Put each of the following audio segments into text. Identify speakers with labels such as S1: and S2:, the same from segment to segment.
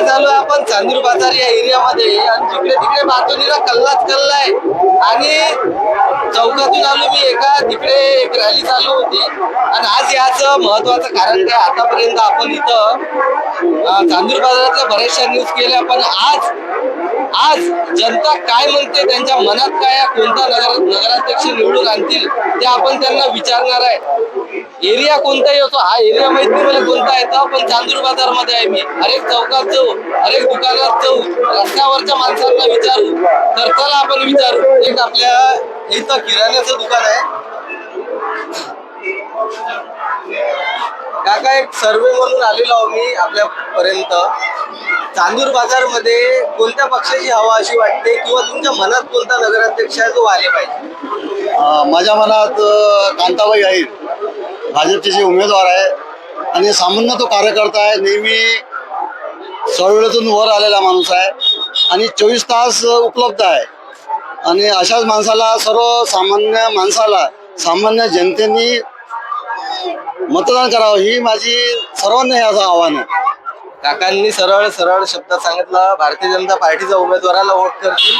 S1: आज आलो आपण चांदूर बाजार या एरियामध्ये आणि जिकडे तिकडे बातमीला कल्लाच कल्ला आहे. आणि चौकातून आलो मी एका तिकडे एक रॅली चालू होती. आणि आज याचं महत्वाचं कारण काय? आतापर्यंत आपण इथं चांदूर बाजारातल्या बऱ्याचशा न्यूज केल्या पण आज आज जनता काय म्हणते त्यांच्या मनात काय कोणता नगर नगराध्यक्ष निवडून आणतील ते आपण त्यांना विचारणार आहे. एरिया कोणताही असो हा एरिया माहीत नाही मला कोणता येतो पण चांदूर बाजारमध्ये आहे मी. हरेक चौकात जाऊ हरेक दुकानात जाऊ रस्त्यावरच्या माणसांना विचारू तर चला आपण विचारू. एक आपल्या इथं किराण्याचं दुकान आहे. काका एक सर्वे म्हणून आलेलो आहो मी आपल्या पर्यंत चांदूर बाजारमध्ये कोणत्या पक्षाची हवा अशी वाटते किंवा तुमच्या मनात कोणता नगराध्यक्ष आहे तो आले पाहिजे?
S2: माझ्या मनात कांताबाई आहे भाजपचे जे उमेदवार आहे आणि सामान्य तो कार्यकर्ता आहे नेहमी चळवळीतून वर आलेला माणूस आहे आणि चोवीस तास उपलब्ध आहे. आणि अशाच माणसाला सर्व सामान्य माणसाला सामान्य जनतेने मतदान करावं ही माझी सर्वांना हे असं आव्हान आहे.
S1: काकांनी सरळ सरळ शब्दात सांगितलं भारतीय जनता पार्टीच्या उमेदवाराला वोट करतील.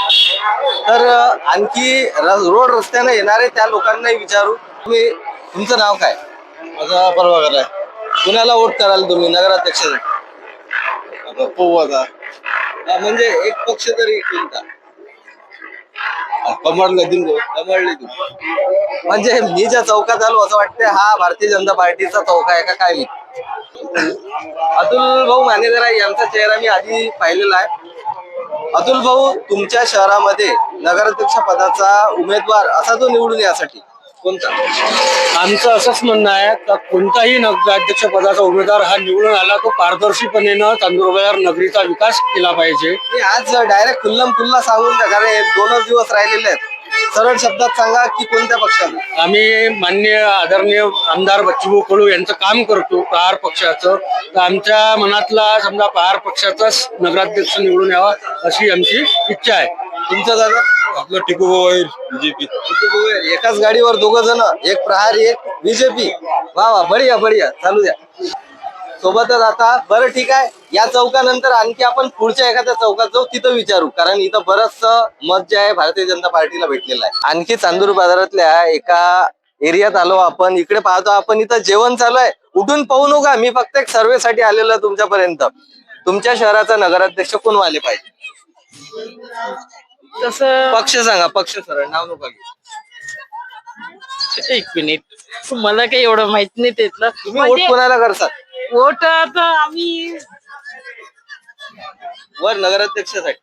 S1: तर आणखी रोड रस्त्याने येणारे त्या लोकांनाही विचारू. तुम्ही तुमचं नाव काय?
S2: माझा परवागर आहे
S1: कुणाला वोट कराल तुम्ही नगराध्यक्षासाठी
S2: आता पाहू आता.
S1: हा, म्हणजे एक पक्ष तरी कोणता
S2: कमळला दिन
S1: कमळले म्हणजे मी ज्या चौकात आलो असं वाटतं हा भारतीय जनता पार्टीचा चौक आहे का काय मी अतुल भाऊ मानेजर आहे यांचा चेहरा मी आधी पाहिलेला आहे. अतुल भाऊ तुमच्या शहरामध्ये नगराध्यक्ष पदाचा उमेदवार असा तो निवडून यासाठी कोणता?
S3: आमचं असंच म्हणणं आहे का कोणताही नगराध्यक्ष पदाचा उमेदवार हा निवडून आला तो पारदर्शीपणेनं चांदूरबाजार नगरीचा विकास केला पाहिजे.
S1: मी आज डायरेक्ट खुल्लम खुल्ला सांगून द्या कारण हे दोनच दिवस राहिलेले आहेत. सरळ शब्दात सांगा की कोणत्या पक्षाला
S3: आम्ही मान्य आदरणीय आमदार बच्चूभाऊ कडू यांचं काम करतो प्रहार पक्षाचं. तर आमच्या मनातला समजा प्रहार पक्षाचाच नगराध्यक्ष निवडून यावा अशी आमची इच्छा आहे.
S1: तुमचं दादा?
S2: आपलं टिकू होईल बीजेपी
S1: एकाच गाडीवर दोघ जण एक प्रहारी एक बीजेपी वा वा बढिया बढिया. चालू द्या. सोबतच आता बरं ठीक आहे. या चौकानंतर आणखी आपण पुढच्या एखाद्या चौकात जाऊ तिथं विचारू. कारण इथं बरंच मत जे आहे भारतीय जनता पार्टीला भेटलेलं आहे. आणखी चांदूर बाजारातल्या एका एरियात आलो आपण इकडे पाहतो आपण इथं जेवण चालू आहे. उठून पाहू नका मी फक्त एक सर्वे साठी आलेलो आहे तुमच्यापर्यंत. तुमच्या शहराचा नगराध्यक्ष कोण व्हायला पाहिजे?
S4: तसं
S1: पक्ष सांगा पक्ष सरळ नाव नका घेऊ.
S4: एक मिनिट. मला काही एवढं माहीत नाही त्यातलं
S1: तुम्ही वोट
S4: म्हणजे
S1: कोणाला करतात
S4: वोट आता आम्ही
S1: वर नगराध्यक्षासाठी.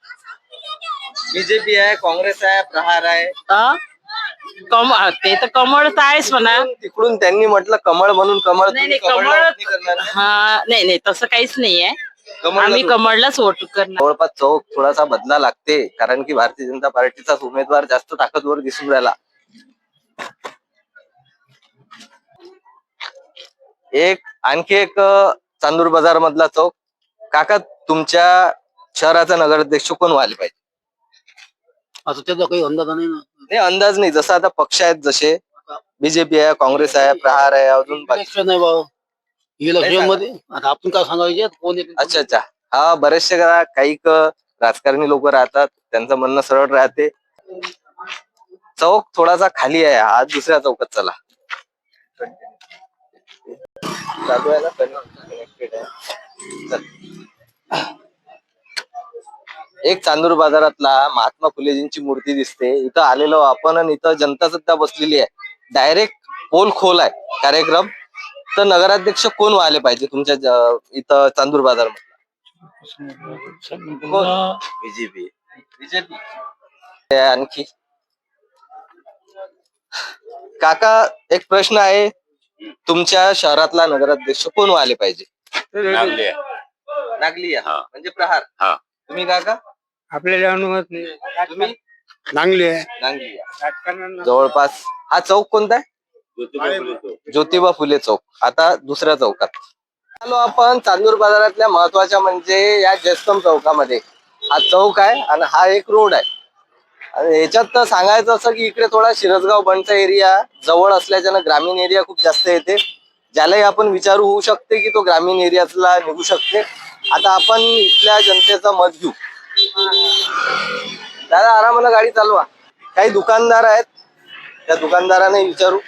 S1: बीजेपी आहे काँग्रेस आहे प्रहार आहे.
S4: अ, कम ते तर कमळ आहेच म्हणा.
S1: तिकडून त्यांनी म्हटलं कमळ म्हणून कमळ
S4: नाही नाही
S1: कमळला
S4: कमळ
S1: वोट नाही करणार ना?
S4: हा नाही नाही तसं काहीच नाहीये
S1: कमळला
S4: आम्ही
S1: वोट-
S4: कमळलाच वोट करणार.
S1: जवळपास चौक थोडासा बदला लागते कारण की भारतीय जनता पार्टीचाच उमेदवार जास्त ताकदवर दिसून राहिला. एक आणखी एक चांदूर बाजार मधला चौक. काका तुमच्या शहराचा नगराध्यक्ष कोण व्हायला पाहिजे?
S2: आता त्याचा काही अंदाज नाही ना.
S1: नाही अंदाज नाही. जसं आता पक्ष आहेत जसे बीजेपी आहे काँग्रेस आहे प्रहार आहे अजून बाकी.
S2: इलेक्शन नाही बाबा इलेक्शनमध्ये आता आपण काय सांगायचे? कोण येते
S1: अच्छा अच्छा. हा बरेचसे का- काही क- राजकारणी लोक राहतात. त्यांचं म्हणणं सरळ राहते. चौक थोडासा खाली आहे. आज दुसऱ्या चौकात चला. चालू आहे ना connected आहे. एक चांदूर बाजारातला महात्मा फुलेजींची मूर्ती दिसते. इथं आलेलो आपण आणि इथं जनता सध्या बसलेली आहे. डायरेक्ट पोल खोल आहे. कार्यक्रम. तर नगराध्यक्ष कोण व्हायला पाहिजे तुमच्या इथं चांदूर बाजार बीजेपी बीजेपी आणखी? काका एक प्रश्न आहे. तुमच्या शहरातला नगराध्यक्ष कोण व्हायला पाहिजे? नागली आहे. म्हणजे प्रहार.
S3: हा.
S1: तुम्ही काका?
S3: आपल्याला अनुभव नाही.
S1: तुम्ही?
S3: चांगली आहे.
S1: नांगली आहे. जवळपास हा चौक कोणता आहे? ज्योतिबा फुले चौक. आता दुसऱ्या चौकात. आलो आपण चांदूर बाजारातल्या महत्त्वाच्या म्हणजे या जयस्तंभ चौकामध्ये हा चौक आहे आणि हा एक रोड आहे. याच्यात तर सांगायचं असं की इकडे थोडा शिरसगाव बनचा एरिया जवळ असल्याच्यानं ग्रामीण एरिया खूप जास्त येते. ज्यालाही आपण विचारू होऊ शकते की तो ग्रामीण एरियातला निघू शकते. आता आपण इथल्या जनतेचा मत घेऊ. दादा आरामाला गाडी चालवा. काही दुकानदार आहेत. त्या दुकानदाराने विचारू.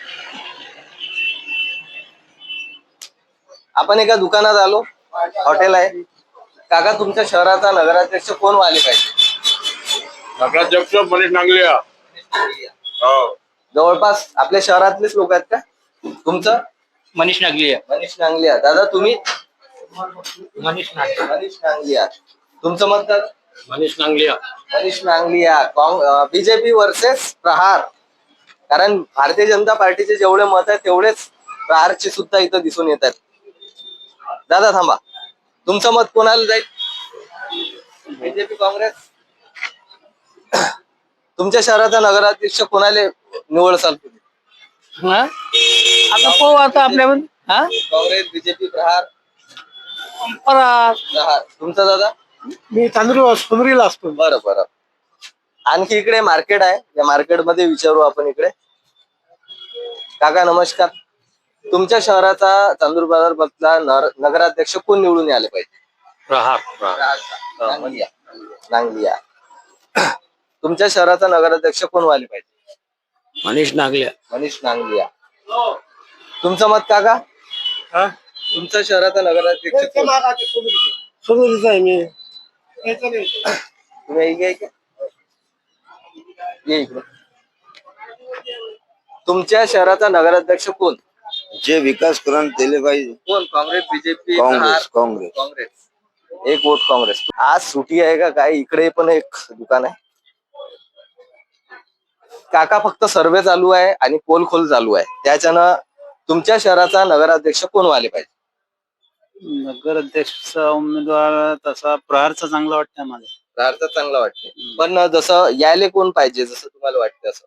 S1: आपण एका दुकानात आलो. हॉटेल आहे. काका तुमच्या शहराचा नगराध्यक्ष कोण व्हायला पाहिजे?
S3: नगराध्यक्ष मनीष नांगलिया. हो.
S1: जवळपास आपल्या शहरातलेच लोक आहेत का? तुमचं?
S3: मनीष नांगलिया.
S1: मनीष नांगलिया. दादा तुम्ही?
S3: मनीष नांगलिया.
S1: मनीष नांगलिया. तुमचं मत दादा?
S3: Manish Nangalia.
S1: Manish Nangalia. BJP versus Prahar. कारण भारतीय जनता पार्टीचे जेवढे मत आहेत तेवढेच प्रहारचे सुद्धा इथं दिसून येत आहेत. दादा थांबा. तुमचं मत कोणाला जाईल? BJP Congress? तुमच्या शहराचा नगराध्यक्ष कोणाला निवड चालतो?
S3: आता पाहू आता आपल्या हा?
S1: काँग्रेस बीजेपी प्रहार?
S3: परात
S1: प्रहार. तुमचा दादा?
S3: मी तांदूळ सुंदरीला असतो
S1: बरं बरं. आणखी इकडे मार्केट आहे. या मार्केटमध्ये विचारू आपण इकडे. काका नमस्कार. तुमच्या शहराचा चांदूर बाजार मधला नर- नगराध्यक्ष कोण निवडून आले पाहिजे?
S3: प्रहार. प्रहार.
S1: नांगलिया. नांगलिया. तुमच्या शहराचा नगराध्यक्ष कोण व्हायला पाहिजे?
S3: मनीष नांगलिया.
S1: मनीष नांगलिया. तुमचं मत काका तुमच्या शहराचा नगराध्यक्ष कोण?
S3: सुंदरीचा आहे मी.
S1: तुम्ही ऐका ऐका ये इकडे. तुमच्या शहराचा नगराध्यक्ष कोण?
S2: जे विकास करण दिले पाहिजे.
S1: कोण? Congress BJP
S2: Congress Congress.
S1: Congress. एक वोट काँग्रेस. आज सुटी आहे का? काय इकडे पण एक दुकान आहे? काका फक्त सर्वे चालू आहे आणि पोल खोल चालू आहे. त्याच्यानं तुमच्या शहराचा नगराध्यक्ष कोण व्हायला पाहिजे?
S5: नगराध्यक्षचा उमेदवार तसा प्रहारचा चांगला वाटतं मला.
S1: प्रहारचा चांगला वाटते पण जसं यायले कोण पाहिजे जसं तुम्हाला वाटतं असं?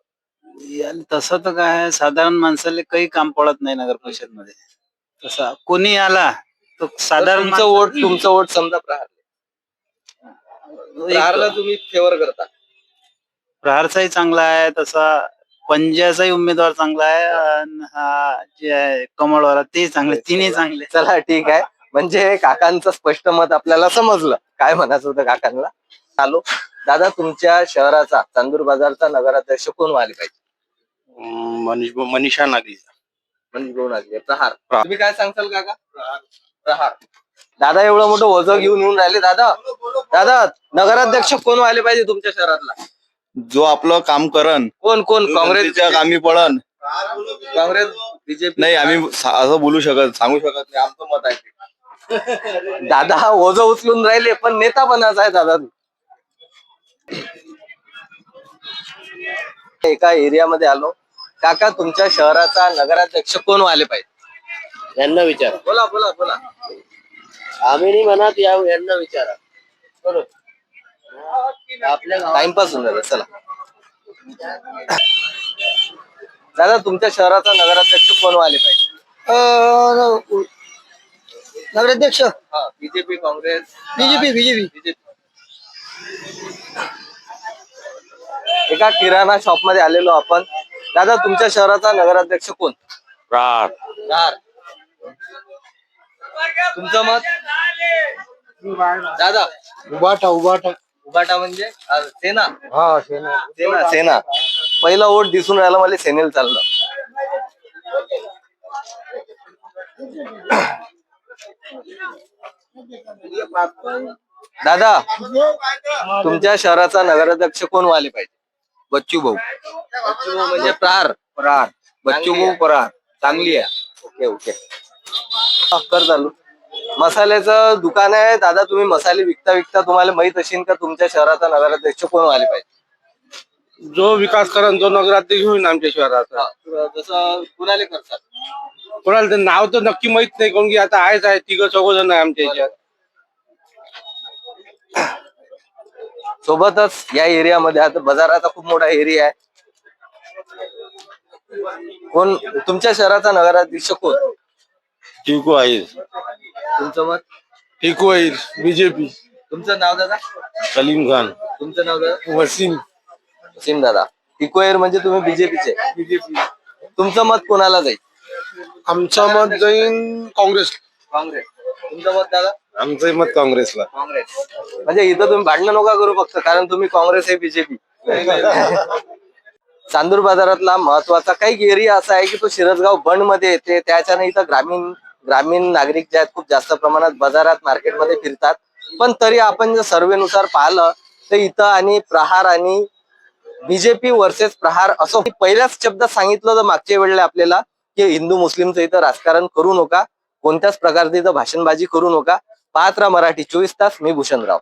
S5: याला तसं तर काय साधारण माणसाला काही काम पडत नाही नगर परिषदमध्ये तसा कोणी आला तो साधारण
S1: तुमचं वोट तुमचं वोट समजा प्रहार प्रहारला
S5: माणसाला-
S1: तुम्ही फेवर करता.
S5: प्रहारचाही चांगला आहे तसा पंजाचाही उमेदवार चांगला आहे आणि हा जे आहे कमळवाला ते चांगले तिन्ही चांगले.
S1: चला ठीक आहे. म्हणजे काकांचं स्पष्ट मत आपल्याला समजलं. काय म्हणायचं होतं काकांना? चालो. दादा तुमच्या शहराचा चांदूर बाजारचा नगराध्यक्ष कोण व्हायला पाहिजे?
S3: मनीष मनीषा नागलिया
S1: म्हणजे दोन प्रहार. तुम्ही काय सांगताल काका? प्रहार. दादा एवढं मोठं ओझं घेऊन येऊन राहिले. दादा दादा नगराध्यक्ष कोण व्हायला पाहिजे तुमच्या शहरातला?
S6: जो आपलं काम करण
S1: कोण कोण? काँग्रेस
S6: जनतेच्या कामी पडन
S1: काँग्रेस बीजेपी.
S6: नाही आम्ही सा- असं बोलू शकत सांगू शकत नाही आमचं मत आहे ते.
S1: दादा हा ओझं उचलून राहिले पण नेता बनायचा आहे दादा. एका एरियामध्ये आलो. काका तुमच्या शहराचा नगराध्यक्ष कोण व्हायला पाहिजे?
S7: यांना विचारा.
S1: बोला बोला बोला.
S7: आम्ही नाही म्हणत या यांना विचारा. गावात
S1: टाइमपास होऊन झाला चला. दादा तुमच्या शहराचा नगराध्यक्ष कोण व्हायला पाहिजे?
S2: नगराध्यक्ष.
S1: BJP Congress.
S2: BJP BJP
S1: BJP एका किराणा शॉपमध्ये आलेलो आपण. दादा तुमच्या शहराचा नगराध्यक्ष कोण? रार. तुमचं मत? दादा
S3: उभाटा उभाटा.
S1: उबाटा म्हणजे अ, सेना.
S3: हा सेना.
S1: सेना सेना. पहिला वोट दिसून राहिला मला सेनेल चाललं. दादा तुमच्या शहराचा नगराध्यक्ष कोण व्हायला पाहिजे?
S7: बच्चू भाऊ.
S1: बच्चू भाऊ म्हणजे प्रार
S7: परार बच्चू भाऊ परार चांगली आहे.
S1: Okay okay. कर चालू. मसाल्याचं दुकान आहे. दादा तुम्ही मसाले विकता विकता तुम्हाला माहीत असेल का तुमच्या शहराचा नगराध्यक्ष कोण व्हायला पाहिजे?
S3: जो विकास करण तो नगराध्यक्ष होईल आमच्या शहराचा.
S1: जसं कुणाले करतात?
S3: कोणाला ते नाव तर नक्की माहीत नाही कोण की आता आहेच आहे तिघ चौघ जण आहे आमच्या याच्यात.
S1: सोबतच या एरियामध्ये आता बाजाराचा खूप मोठा एरिया आहे. कोण तुमच्या शहराचा नगराध्यक्ष कोण?
S6: टिकू आहे
S1: तुमचं मत?
S3: टिकू होईल बीजेपी
S1: तुमचं नाव दादा?
S6: सलीम खान.
S1: तुमचं नाव दादा?
S3: वसीम.
S1: वसीम दादा. टिकोयर म्हणजे तुम्ही बीजेपीचे
S3: बीजेपी
S1: तुमचं मत कोणाला जाईल?
S3: आमचं मत जाईन काँग्रेस.
S1: काँग्रेस. तुमचं मत दादा?
S6: आमचंही मत काँग्रेसला.
S1: काँग्रेस. म्हणजे इथं तुम्ही भांडणं नका करू फक्त कारण तुम्ही काँग्रेस आहे बीजेपी चांदूर बाजारातला महत्त्वाचा काही एरिया असा आहे की तो शिरसगाव बंडमध्ये येते त्याच्याने इथं ग्रामीण ग्रामीण नागरिक जे आहेत खूप जास्त प्रमाणात बाजारात मार्केटमध्ये फिरतात. पण तरी आपण जर सर्वेनुसार पाहिलं तर इथं आणि प्रहार आणि बीजेपी वर्सेस प्रहार असं पहिल्याच शब्दात सांगितलं तर मागच्या वेळेला आपल्याला की हिंदू मुस्लिमचं इथं राजकारण करू नका कोणत्याच प्रकारचं इथं भाषणबाजी करू नका. पाहत राहा मराठी चोवीस तास मी भूषणराव.